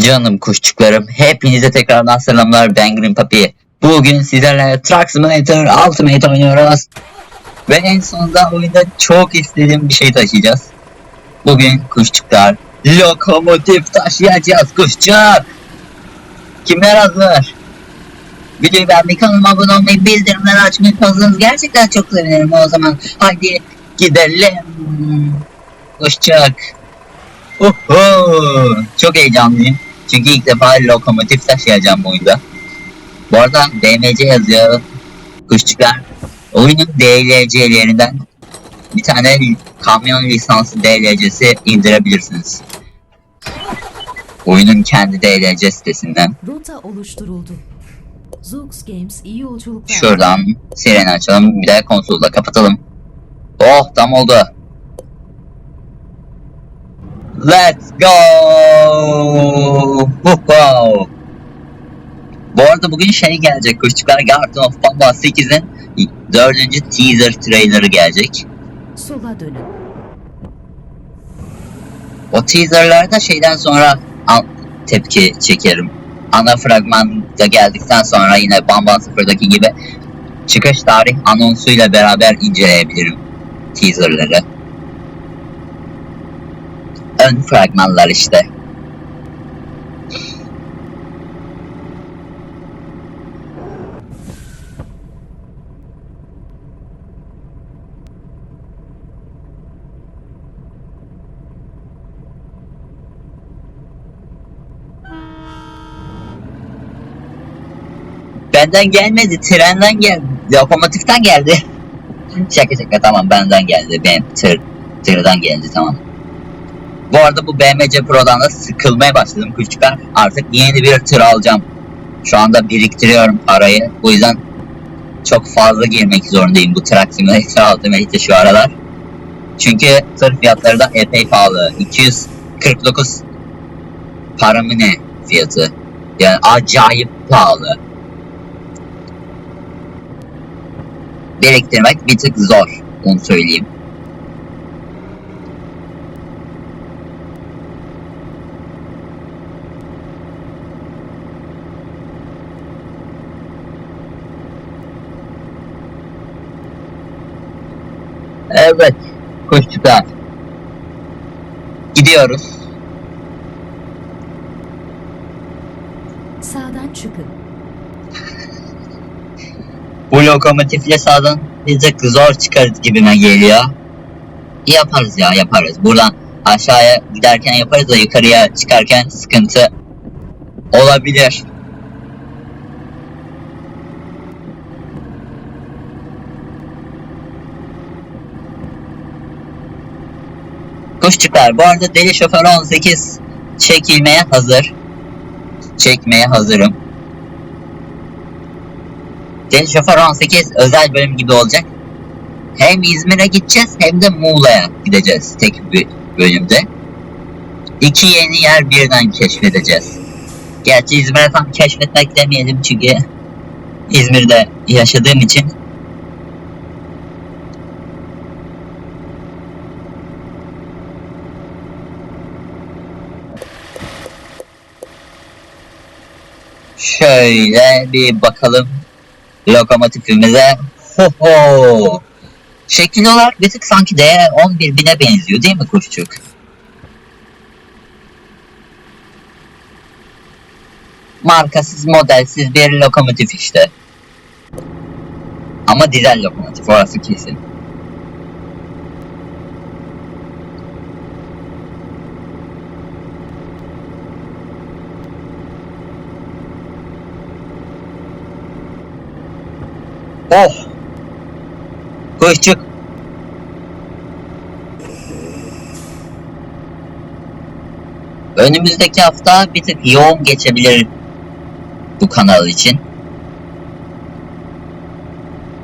Canım kuşçuklarım, hepinize tekrardan selamlar ben Green Papi. Bugün sizlerle Truck Simulator Ultimate oynuyoruz. Ve en sonunda oyunda çok istediğim bir şey taşıyacağız. Bugün kuşçuklar, lokomotif taşıyacağız kuşçuk. Kimler hazır? Videoyu beğenmeyi, kanalıma abone olmayı, bildirimleri açmayı unutmazsanız gerçekten çok sevinirim. O zaman haydi gidelim. Kuşçuk. Oho! Çok heyecanlıyım. Çünkü ilk defa lokomotif taşıyacağım oyunda. Bu arada DMC yazıyor. Kuşçuklar. Oyunun DLC'lerinden bir tane kamyon lisansı DLC'si indirebilirsiniz. Oyunun kendi DLC sitesinden. Rota oluşturuldu. Zoox Games iyi yolculuklar. Şuradan sireni açalım. Bir de konsolu da kapatalım. Oh tam oldu. Let's go! Wow. Bu arada bugün şey gelecek kuşçuklar Garden of Pamba 8'in dördüncü teaser trailerı gelecek. Sola dönün. O teaserlarda şeyden sonra tepki çekerim. Ana fragman da geldikten sonra yine Bamba 0'daki gibi çıkış tarih anonsuyla beraber inceleyebilirim teaserları. Ön fragmanlar işte. Benden gelmedi, trenden geldi, lokomotiften geldi. şaka şaka tamam benden geldi, benim tır, tırdan geldi tamam. Bu arada bu BMC Pro'dan da sıkılmaya başladım küçükler. Artık yeni bir tır alacağım. Şu anda biriktiriyorum parayı. Bu yüzden çok fazla girmek zorundayım bu Truck Simulator Ultimate'e şu aralar. Çünkü tır fiyatları da epey pahalı. 249 para mı ne fiyatı? Yani acayip pahalı. Biriktirmek bir tık zor. Onu söyleyeyim. Evet. Kuşçuklar. Gidiyoruz. Sağdan çıkın. Bu lokomotifle sağdan bir tık zor çıkarız gibime geliyor. Yaparız ya yaparız. Buradan aşağıya giderken yaparız da yukarıya çıkarken sıkıntı olabilir. Kuşçuklar bu arada Deli Şoför 18 çekilmeye hazır. Çekmeye hazırım. Deli Şoför 18 özel bölüm gibi olacak. Hem İzmir'e gideceğiz hem de Muğla'ya gideceğiz tek bir bölümde. İki yeni yer birden keşfedeceğiz. Gerçi İzmir'e tam keşfetmek demeyelim çünkü İzmir'de yaşadığım için Şöyle bir bakalım lokomotifimize. Ho ho. Şekil olarak bir tık sanki D11 bine benziyor değil mi kuşçuk? Markasız modelsiz bir lokomotif işte. Ama dizel lokomotif orası kesin. Oh! Kuşçuk. Önümüzdeki hafta bir tık yoğun geçebilir bu kanal için.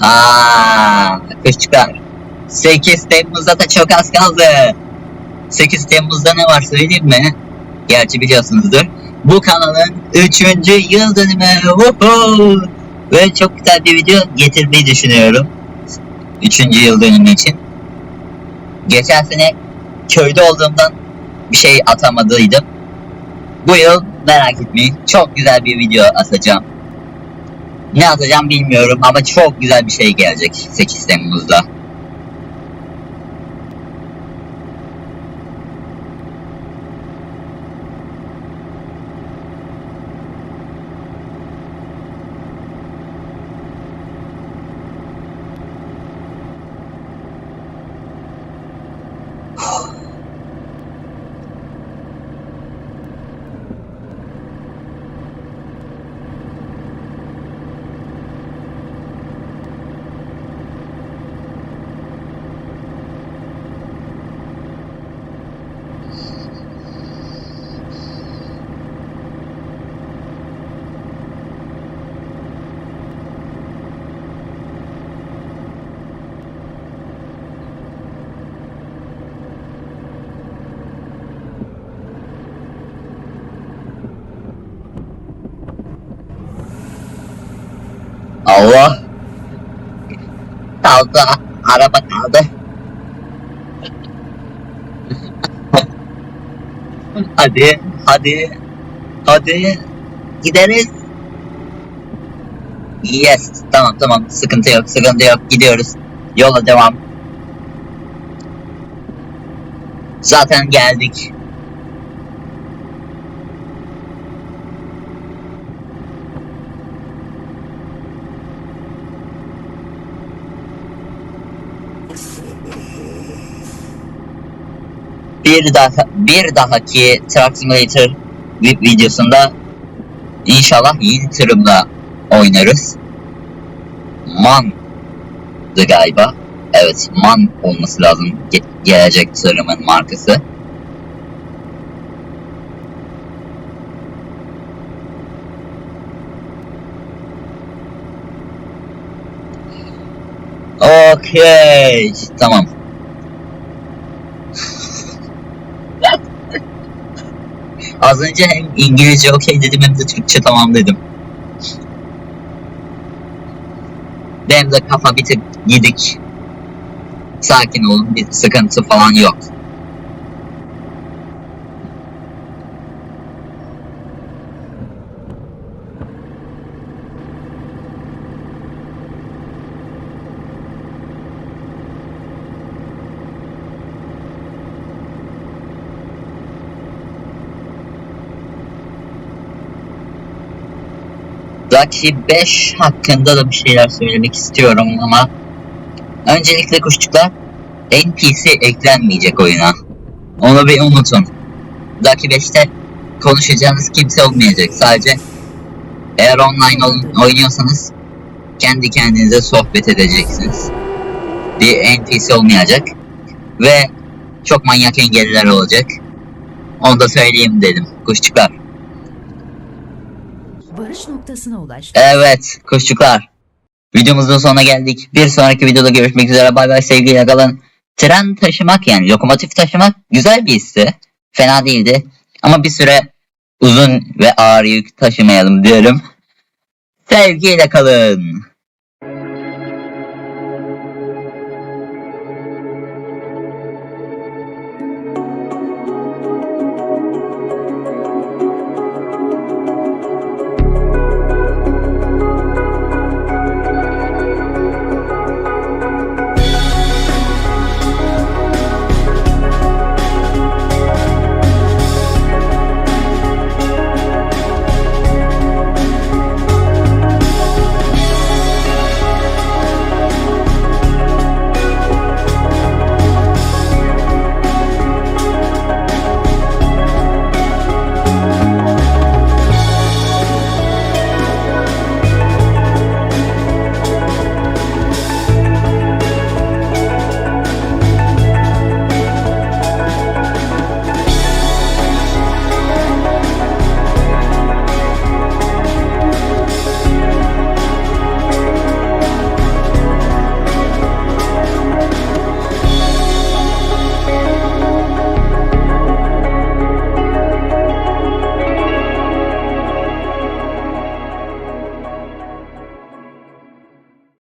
Aa, kuşçuklar. 8 Temmuz'da da çok az kaldı. 8 Temmuz'da ne var söyleyeyim mi? Gerçi biliyorsunuzdur. Bu kanalın 3. yıl dönümü. Woohoo! Ve çok güzel bir video getirmeyi düşünüyorum. Üçüncü yıl dönümü için. Geçen sene köyde olduğumdan bir şey atamadıydım. Bu yıl merak etmeyin. Çok güzel bir video atacağım. Ne atacağım bilmiyorum ama çok güzel bir şey gelecek 8 Temmuz'da. Allah. Kaldı. Araba kaldı. hadi, hadi. Gideriz. Yes, tamam tamam. Sıkıntı yok, sıkıntı yok. Gidiyoruz. Yola devam. Zaten geldik. Bir daha bir dahaki Truck Simulator vi- videosunda inşallah yeni tırımla oynarız. Man'dı galiba. Evet, Man olması lazım ge- gelecek tırımın markası. Okey, tamam. Az önce hem İngilizce okey dedim hem de Türkçe tamam dedim. Benim de kafa bir tık. Sakin olun bir sıkıntı falan yok. Rocky 5 hakkında da bir şeyler söylemek istiyorum ama öncelikle kuşçuklar NPC eklenmeyecek oyuna. Onu bir unutun. Rocky 5'te konuşacağınız kimse olmayacak. Sadece eğer online oyn- oynuyorsanız kendi kendinize sohbet edeceksiniz. Bir NPC olmayacak. Ve çok manyak engelliler olacak. Onu da söyleyeyim dedim. Kuşçuklar. Varış noktasına ulaş. Evet kuşçuklar. Videomuzun sonuna geldik. Bir sonraki videoda görüşmek üzere. Bay bay sevgiyle kalın. Tren taşımak yani lokomotif taşımak güzel bir histi. Fena değildi. Ama bir süre uzun ve ağır yük taşımayalım diyorum. Sevgiyle kalın.